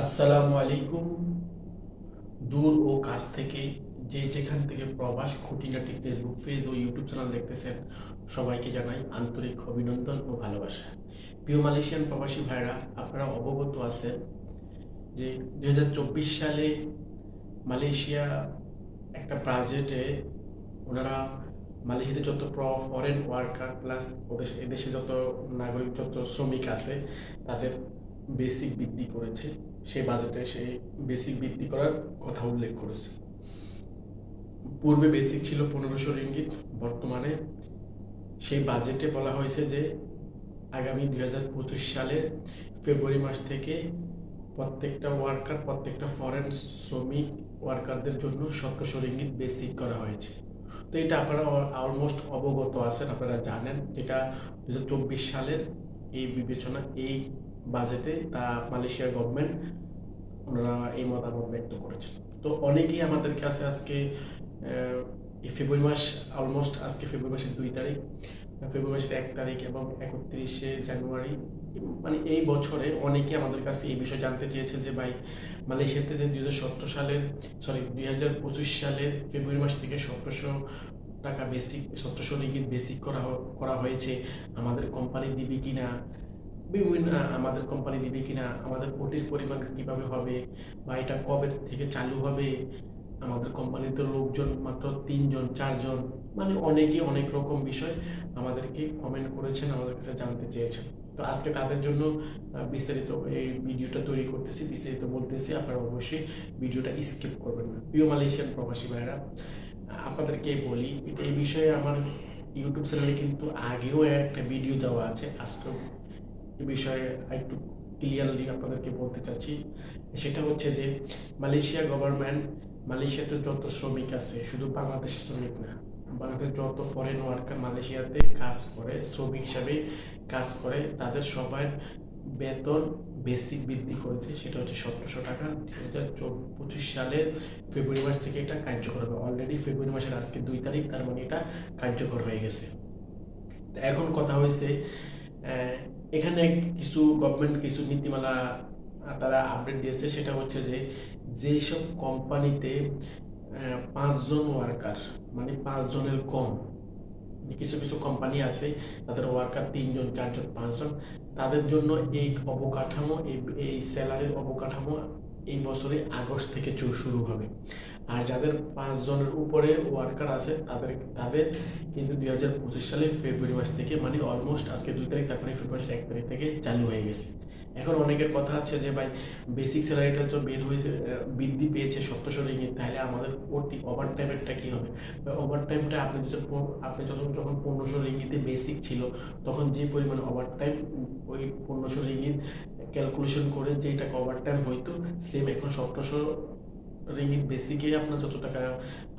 আসসালামু আলাইকুম। দূর ও কাছ থেকে যে যেখান থেকে প্রবাস খুঁটিনাটি ফেসবুক পেজ ও ইউটিউব চ্যানেল দেখতেছেন, সবাইকে জানাই আন্তরিক অভিনন্দন ও ভালোবাসা। প্রিয় মালয়েশিয়ান প্রবাসী ভাইরা, আপনারা অবগত আছেন যে দুই হাজার চব্বিশ সালে মালয়েশিয়া একটা বাজেটে ওনারা মালয়েশিয়াতে যত প্র ফরেন ওয়ার্কার প্লাস ওদের এদেশে যত নাগরিক, যত শ্রমিক আছে, তাদের বেসিক বৃদ্ধি করেছে। সেই বাজেটে সেই বেসিক বৃদ্ধি করার কথা উল্লেখ করেছে। পূর্বে বেসিক ছিল পনেরোশো রিঙ্গিত, বর্তমানে সেই বাজেটে বলা হয়েছে যে আগামী দুই হাজার পঁচিশ সালের ফেব্রুয়ারি মাস থেকে প্রত্যেকটা ওয়ার্কার প্রত্যেকটা ফরেন শ্রমিক ওয়ার্কারদের জন্য সতেরোশো রিঙ্গিত বেসিক করা হয়েছে। তো এটা আপনারা অলমোস্ট অবগত আছেন, আপনারা জানেন। এটা দুই হাজার চব্বিশ সালের এই বিবেচনা, এই বাজেটে তা মালয়েশিয়ার গভর্নমেন্ট ওনারা এই মতামত ব্যক্ত করেছেন। তো অনেকেই আমাদের কাছে আজকে ফেব্রুয়ারি মাস অলমোস্ট আজকে ফেব্রুয়ারি মাসের দুই তারিখ, ফেব্রুয়ারি মাসের এক তারিখ এবং একত্রিশে জানুয়ারি মানে এই বছরে অনেকে আমাদের কাছে এই বিষয়ে জানতে চেয়েছে যে ভাই, মালয়েশিয়াতে যে দুই হাজার সতেরো সালের সরি দুই হাজার পঁচিশ সালের ফেব্রুয়ারি মাস থেকে সতেরোশো টাকা বেসিক সতেরোশো রিঙ্গিত বেসিক করা করা হয়েছে। আমাদের কোম্পানি দিবে কিনা? বিভিন্ন আমাদের কোম্পানি দিবে কিনা, আমাদের কোটির পরিমাণ কীভাবে হবে, বা এটা কবে থেকে চালু হবে? আমাদের কোম্পানিতে লোকজন মাত্র তিনজন, চারজন মানে অনেকে অনেক রকম বিষয় আমাদেরকে কমেন্ট করেছেন, আমাদের কাছে জানতে চেয়েছেন। তো আজকে তাদের জন্য বিস্তারিত এই ভিডিওটা তৈরি করতেছি, বিস্তারিত বলতেছি, আপনারা অবশ্যই ভিডিওটা স্কিপ করবেন না। প্রিয় মালয়েশিয়ান প্রবাসী ভাইরা আপনাদেরকে বলি, এই বিষয়ে আমার ইউটিউব চ্যানেলে কিন্তু আগেও একটা ভিডিও দেওয়া আছে আজকে বিষয়ে একটু ক্লিয়ারলি আপনাদেরকে বলতে চাচ্ছি। সেটা হচ্ছে যে, মালয়েশিয়া গভর্নমেন্ট মালয়েশিয়াতে যত শ্রমিক আছে, শুধু বাংলাদেশের শ্রমিক না বাংলাদেশ যত ফরেন ওয়ার্কার মালয়েশিয়াতে কাজ করে, শ্রমিক হিসাবে কাজ করে, তাদের সবার বেতন বেসিক বৃদ্ধি করেছে, সেটা হচ্ছে সতেরোশো টাকা। দুই হাজার পঁচিশ সালের ফেব্রুয়ারি মাস থেকে এটা কার্যকর হবে। অলরেডি ফেব্রুয়ারি মাসের আজকে দুই তারিখ, তার মানে এটা কার্যকর হয়ে গেছে। এখন কথা হয়েছে এখানে কিছু গভর্নমেন্ট কিছু নীতিমালা তারা আপডেট দিয়েছে। সেটা হচ্ছে যে যেসব কোম্পানিতে আহ, পাঁচজন ওয়ার্কার মানে পাঁচজনের কম মানে কিছু কিছু কোম্পানি আছে তাদের ওয়ার্কার তিনজন চারজন পাঁচজন তাদের জন্য এই অবকাঠামো এই স্যালারির অবকাঠামো এই বছরে আগস্ট থেকে শুরু হবে। আর যাদের পাঁচ জনের উপরে ওয়ার্কার আছে, তাদের তাদের কিন্তু দুই হাজার পঁচিশ সালে ফেব্রুয়ারি মাস থেকে মানে অলমোস্ট আজকে দুই তারিখ, তারপরে ফেব্রুয়ারি এক তারিখ থেকে চালু হয়ে গেছে। এখন অনেকের কথা হচ্ছে যে, ভাই বেসিক স্যালারিটা তো বের হয়েছে বৃদ্ধি পেয়েছে সতেরোশো রিঙ্গিত, তাহলে আমাদের ওটি ওভার টাইমেরটা কি হবে? ওভার টাইমটা আপনি যখন আপনি যখন যখন পনেরোশো রিঙ্গিতে বেসিক ছিল, তখন যে পরিমাণ ওভার টাইম ওই পনেরোশো রিঙ্গিত ক্যালকুলেশন করে যে টাকা ওভার টাইম হইতো সেম এখন সতেরোশো রিঙ্গিত বেসিকে আপনার যত টাকা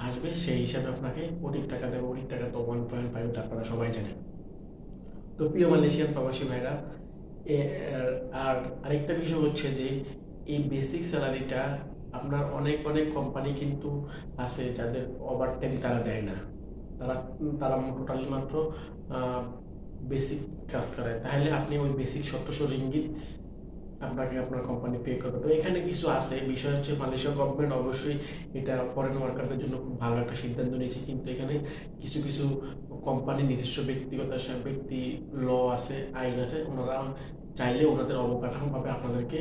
আসবে, সেই হিসাবে আপনাকে অধিক টাকা দেবে অধিক টাকা তো ওয়ান পয়েন্ট ফাইভ আপনারা সবাই জানেন তো প্রিয় মালয়েশিয়ান প্রবাসী ভাইরা আর- আর আরেকটা বিষয় হচ্ছে যে, এই বেসিক স্যালারিটা আপনার অনেক অনেক কোম্পানি কিন্তু আছে যাদের ওভার টাইম তারা দেয় না। তারা তারা টোটালি মাত্র বেসিক কাজ করায়। তাহলে আপনি ওই বেসিক সতেরোশো রিঙ্গিত আপনাকে আপনার কোম্পানি পে করবে। তো এখানে কিছু আছে। বিষয় হচ্ছে মালয়েশিয়া গভর্নমেন্ট অবশ্যই এটা ফরেন ওয়ার্কারদের জন্য খুব ভালো একটা সিদ্ধান্ত নিয়েছে। কিন্তু এখানে কিছু কিছু কোম্পানি নিজস্ব ব্যক্তিগত ব্যক্তি ল আছে, আইন আছে। ওনারা চাইলে ওনাদের অবকাঠামোভাবে আপনাদেরকে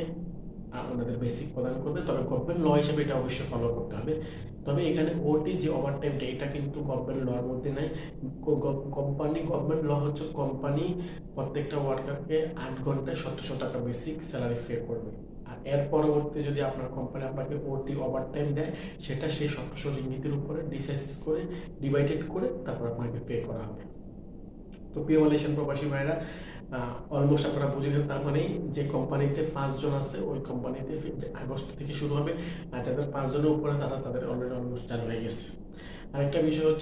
ওনাদের বেসিক প্রদান করবে। তবে গভর্নমেন্ট ল হিসেবে এটা অবশ্যই ফলো করতে হবে। তবে এখানে ওটি যে ওভার টাইমটা এটা কিন্তু গভর্নমেন্ট লর মধ্যে নাই। কোম্পানি গভর্নমেন্ট ল হচ্ছে কোম্পানি প্রত্যেকটা ওয়ার্কারকে আট ঘন্টায় সতেরোশো টাকা বেসিক স্যালারি পে করবে। আর এর পরবর্তী যদি আপনার কোম্পানি আপনাকে ওটি ওভার টাইম দেয়, সেটা সেই সতেরোশো রিঙ্গিতের উপরে ডিসাইসিস করে ডিভাইডেড করে, তারপর আপনাকে পে করা হবে। তো প্রিয় মালয়েশিয়ান প্রবাসী ভাইরা অলমোস্ট আপনারা বুঝে গেছেন তার মানে যে কোম্পানিতে পাঁচজন আছে, ওই কোম্পানিতে আগস্ট থেকে শুরু হবে। আর যাদের পাঁচজনের উপরে, তারা তাদের অলরেডি অলমোস্ট চালু হয়ে গেছে। আরেকটা বিষয় হচ্ছে